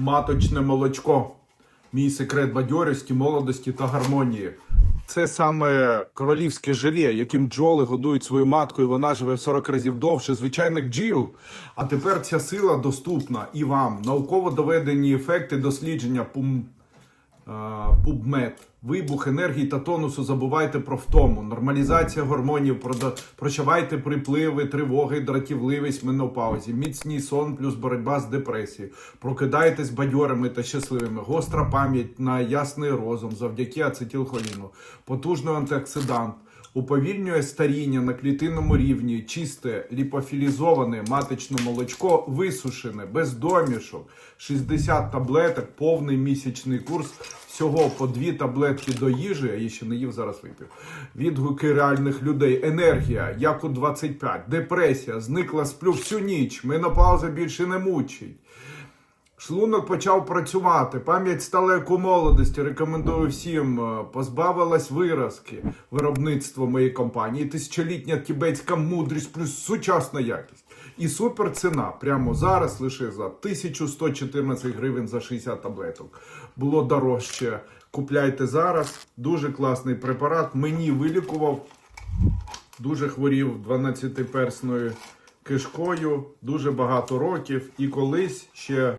Маточне молочко. Мій секрет бадьорості, молодості та гармонії. Це саме королівське желе, яким бджоли годують свою матку, і вона живе в 40 разів довше звичайних бджіл. А тепер ця сила доступна і вам. Науково доведені ефекти дослідження PubMed. Вибух енергії та тонусу забувайте про втому. Нормалізація гормонів, прощавайте припливи, тривоги, дратівливість, менопаузі, міцний сон плюс боротьба з депресією. Прокидайтесь бадьорими та щасливими. Гостра пам'ять на ясний розум завдяки ацетилхоліну. Потужний антиоксидант. Уповільнює старіння на клітинному рівні, чисте, ліпофілізоване маточне молочко, висушене, без домішок, 60 таблеток, повний місячний курс. Всього по дві таблетки до їжі, а я ще не їв, зараз випив. Відгуки реальних людей, енергія, як у 25, депресія, зникла сплю всю ніч, менопауза більше не мучить. Шлунок почав працювати, пам'ять стала як у молодості. Рекомендую всім. е, Позбавилась виразки виробництво моєї компанії. Тисячолітня тібетська мудрість плюс сучасна якість. І супер ціна прямо зараз лише за 1114 гривень за 60 таблеток. Було дорожче. Купляйте зараз. Дуже класний препарат. Мені вилікував. Дуже хворів 12-персною кишкою, дуже багато років. І колись ще